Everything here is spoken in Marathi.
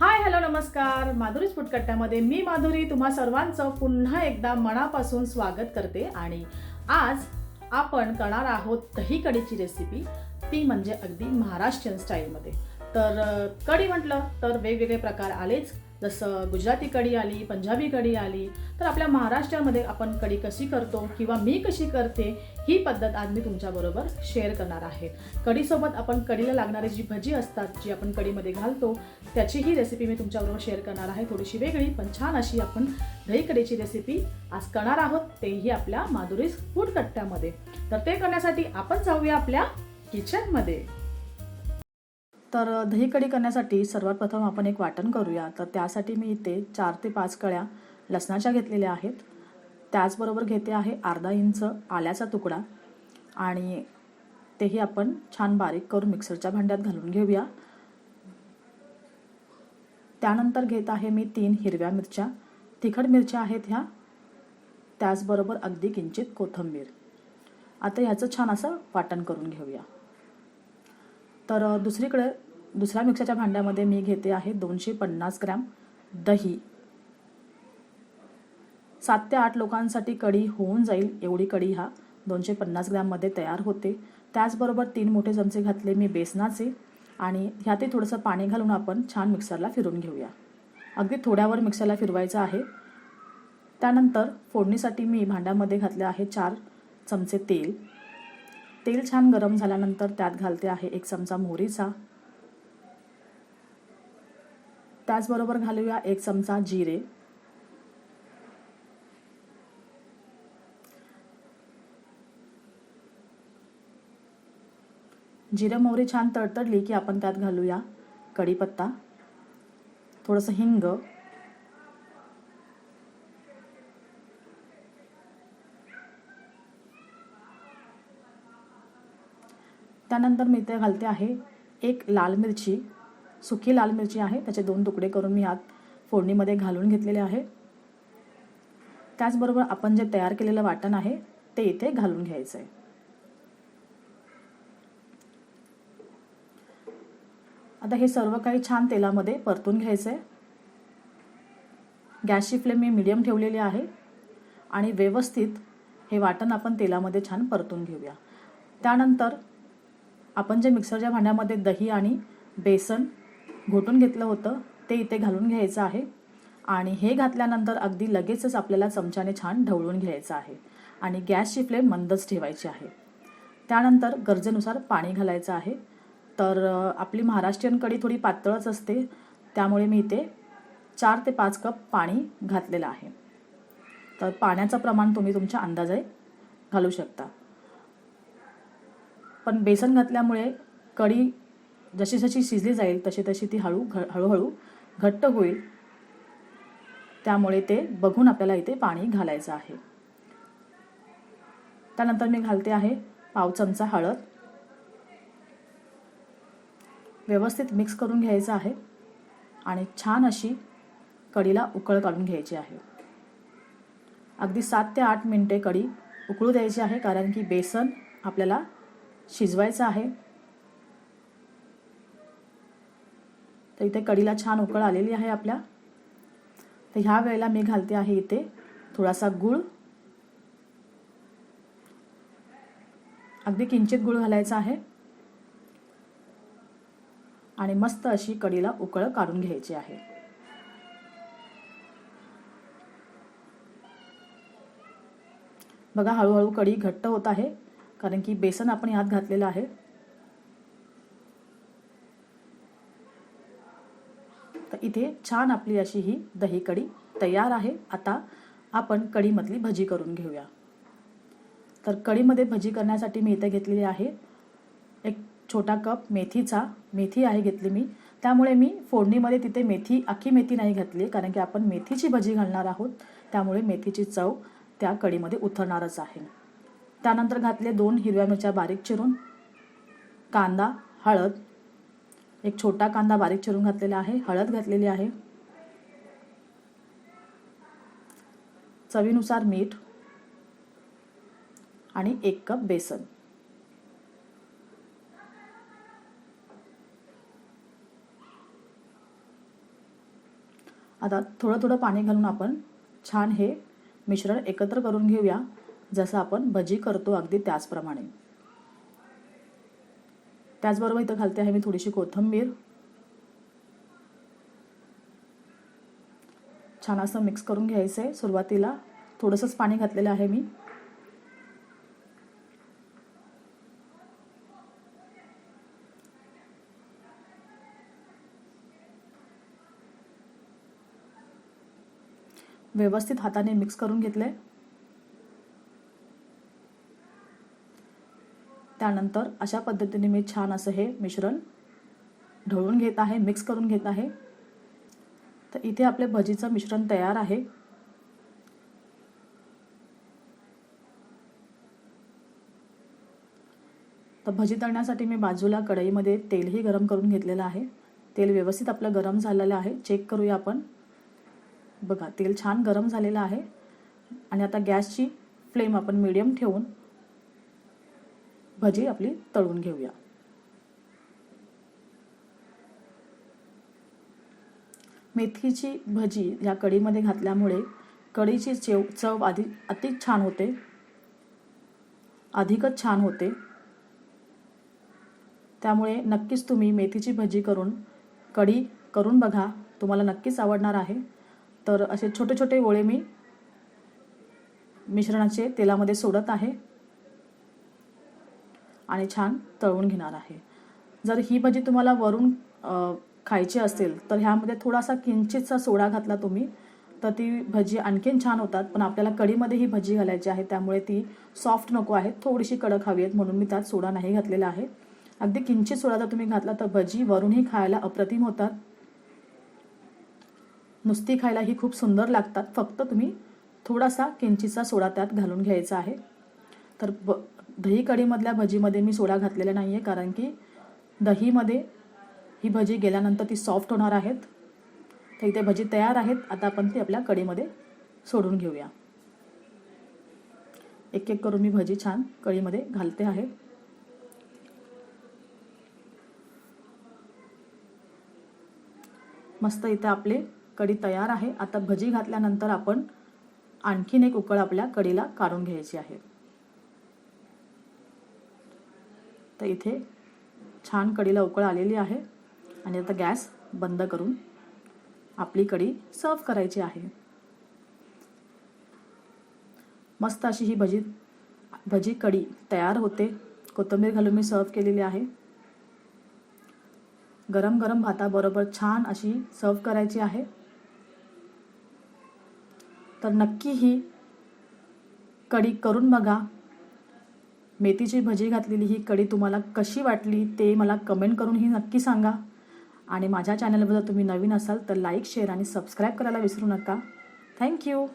हाय हॅलो नमस्कार. माधुरीच फुटकट्ट्यामध्ये मी माधुरी. तुम्हा सर्वांचं पुन्हा एकदा मनापासून स्वागत करते आणि आज आपण करणार आहोत दही कढीची रेसिपी ती म्हणजे अगदी महाराष्ट्रीयन स्टाईलमध्ये तर कढी म्हटलं तर वेगवेगळे प्रकार आलेच. जसं गुजराती कढी आली पंजाबी कढी आली तर आपल्या महाराष्ट्रामध्ये आपण कढी कशी करतो किंवा मी कशी करते ही पद्धत आज मी तुमच्याबरोबर शेअर करणार आहे. कढीसोबत आपण कढीला लागणारी जी भजी असतात जी आपण कढीमध्ये घालतो त्याचीही रेसिपी मी तुमच्याबरोबर शेअर करणार आहे. थोडीशी वेगळी पण छान अशी आपण दही कढीची रेसिपी आज करणार आहोत. तेही आपल्या माधुरीस फूड कट्ट्यामध्ये. तर ते करण्यासाठी आपण जाऊया आपल्या किचनमध्ये तर दही कढी करण्यासाठी सर्वात प्रथम आपण एक वाटण करूया. तर त्यासाठी मी इथे चार ते पाच कळ्या लसणाच्या घेतलेल्या आहेत. त्याचबरोबर घेते आहे अर्धा इंच आल्याचा तुकडा आणि तेही आपण छान बारीक करून मिक्सरच्या भांड्यात घालून घेऊया. त्यानंतर घेत आहे मी तीन हिरव्या मिरच्या. तिखट मिरच्या आहेत ह्या. त्याचबरोबर अगदी किंचित कोथिंबीर. आता ह्याचं छान असं वाटण करून घेऊया. तर दुसरीकडे दुसऱ्या मिक्सरच्या भांड्यामध्ये मी घेते आहे दोनशे पन्नास ग्रॅम दही. सात ते आठ लोकांसाठी कढी होऊन जाईल एवढी कढी हा दोनशे पन्नास ग्रॅममध्ये तयार होते. त्याचबरोबर तीन मोठे चमचे घातले मी बेसनाचे आणि ह्यातही थोडंसं पाणी घालून आपण छान मिक्सरला फिरून घेऊया. अगदी थोड्यावर मिक्सरला फिरवायचं आहे. त्यानंतर फोडणीसाठी मी भांड्यामध्ये घातले आहे चार चमचे तेल. तेल छान गरम झाल्यानंतर त्यात घालते आहे एक चमचा मोहरीचा. त्याचबरोबर घालूया एक चमचा जिरे. जिरं मोहरी छान तडतडली की आपण त्यात घालूया कढीपत्ता. थोडंसं हिंग. त्यानंतर मी इथे घालते आहे एक लाल मिरची सुकी लाल मिरची आहे. त्याचे दोन तुकडे करून मी आत फोडणीमध्ये घालून घेतलेले आहे. त्याचबरोबर आपण जे तयार केलेलं वाटण आहे ते इथे घालून घ्यायचं आहे आता हे सर्व काही छान तेलामध्ये परतून घ्यायचं आहे गॅसची फ्लेम मी मिडियम ठेवलेली आहे आणि व्यवस्थित हे वाटण आपण तेलामध्ये छान परतून घेऊया. त्यानंतर आपण जे मिक्सरच्या भांड्यामध्ये दही आणि बेसन घोटून घेतलं होतं ते इथे घालून घ्यायचं आहे. आणि हे घातल्यानंतर अगदी लगेचच आपल्याला चमच्याने छान ढवळून घ्यायचं आहे. आणि गॅसची फ्लेम मंदच ठेवायची आहे. त्यानंतर गरजेनुसार पाणी घालायचं आहे. तर आपली महाराष्ट्रीयन कढी थोडी पातळच असते. त्यामुळे मी इथे चार ते पाच कप पाणी घातलेलं आहे. तर पाण्याचं प्रमाण तुम्ही तुमच्या अंदाजे घालू शकता. पण बेसन घातल्यामुळे कढी जशी जशी शिजली जाईल तशी तशी ती हळू घ हळूहळू घट्ट होईल. त्यामुळे ते बघून आपल्याला इथे पाणी घालायचं आहे. त्यानंतर मी घालते आहे पाव चमचा हळद. व्यवस्थित मिक्स करून घ्यायचं आहे आणि छान अशी कढीला उकळ काढून घ्यायची आहे. अगदी सात ते आठ मिनटे कढी उकळू द्यायची आहे कारण की बेसन आपल्याला शिजवायचं आहे. तर इथे कढीला छान उकळ आलेली आहे आपल्या. तर ह्या वेळेला मी घालते आहे इथे थोडासा गूळ. अगदी किंचित गूळ घालायचा आहे. आणि मस्त अशी कढीला उकळ काढून घ्यायची आहे. बघा हळूहळू कढी घट्ट होत आहे. कारण की बेसन आपण यात घातलेलं आहे. तर इथे छान आपली अशी ही दही कढी तयार आहे. आता आपण कढीमधली भजी करून घेऊया. तर कढीमध्ये भजी करण्यासाठी मी इथे घेतलेली आहे. एक छोटा कप मेथीचा मेथी आहे घेतली मी. त्यामुळे मी फोडणीमध्ये तिथे मेथी अख्खी मेथी नाही घातली कारण की आपण मेथीची भजी घालणार आहोत. त्यामुळे मेथीची चव त्या कढीमध्ये उतरणारच आहे. त्यानंतर घातले दोन हिरव्या मिरच्या बारीक चिरून. कांदा हळद. एक छोटा कांदा बारीक चिरून घातलेला आहे. हळद घातलेली आहे. चवीनुसार मीठ आणि एक कप बेसन. आता थोडं थोडं पाणी घालून आपण छान हे मिश्रण एकत्र करून घेऊया. जसं आपण भजी करतो अगदी त्याचप्रमाणे. त्याचबरोबर इथं घालते आहे मी थोडीशी कोथिंबीर. छान असं मिक्स करून घ्यायचं आहे सुरुवातीला. थोडंसंच पाणी घातलेलं आहे मी. व्यवस्थित हाताने मिक्स करून घेतलं. आहे त्यानंतर अशा पद्धतीने मी छान असं हे मिश्रण ढवळून घेत आहे मिक्स करून घेत आहे. तर इथे आपले भजीचं मिश्रण तयार आहे. तर भजी तळण्यासाठी मी बाजूला कढईमध्ये तेलही गरम करून घेतलेलं आहे. तेल व्यवस्थित आपलं गरम झालेलं आहे. चेक करूया आपण. बघा तेल छान गरम झालेलं आहे. आणि आता गॅसची फ्लेम आपण मीडियम ठेवून भजी आपली तळून घेऊया. मेथीची भजी या कढीमध्ये घातल्यामुळे कढीची चेव चव आधी अति छान होते. अधिकच छान होते. त्यामुळे नक्कीच तुम्ही मेथीची भजी करून कढी करून बघा. तुम्हाला नक्कीच आवडणार आहे. तर असे छोटे छोटे ओळे मी मिश्रणाचे तेलामध्ये सोडत आहे. आणि छान तळून घेणार आहे. जर ही भजी तुम्हाला वरून खायची असेल तर ह्यामध्ये थोडासा किंचितचा सोडा घातला तुम्ही तर ती भजी आणखीन छान होतात. पण आपल्याला कढीमध्ये ही भजी घालायची आहे त्यामुळे ती सॉफ्ट नको आहे. थोडीशी कडक हवी आहेत म्हणून मी त्यात सोडा नाही घातलेला आहे. अगदी किंचित सोडा जर तुम्ही घातला तर भजी वरूनही खायला अप्रतिम होतात. नुसती खायला ही खूप सुंदर लागतात. फक्त तुम्ही थोडासा किंचितचा सोडा त्यात घालून घ्यायचा आहे. तर ब दही कढीमधल्या भजीमध्ये मी सोडा घातलेला नाही आहे कारण की दहीमध्ये ही भजी गेल्यानंतर ती सॉफ्ट होणार आहेत. तर इथे भजी तयार आहेत. आता आपण ती आपल्या कढीमध्ये सोडून घेऊया. एक एक करून मी भजी छान कढीमध्ये घालते आहे. मस्त इथे आपले कढी तयार आहे. आता भजी घातल्यानंतर आपण आणखीन एक उकळ आपल्या कढीला काढून घ्यायची आहे. तर इथे छान कढीला उकळ आलेली आहे. आणि आता गॅस बंद करून आपली कढी सर्व करायची आहे. मस्त अशी ही भजी भजी कढी तयार होते. कोथिंबीर घालून मी सर्व केलेली आहे. गरम गरम भाताबरोबर छान अशी सर्व करायची आहे. तर नक्की ही कढी करून बघा. मेथीची भजी घातलेली ही कढी तुम्हाला कशी वाटली ते मला कमेंट करून ही नक्की सांगा. आणि माझ्या चॅनलवर जर तुम्ही नवीन असाल तर लाईक शेअर आणि सबस्क्राईब करायला विसरू नका. थँक्यू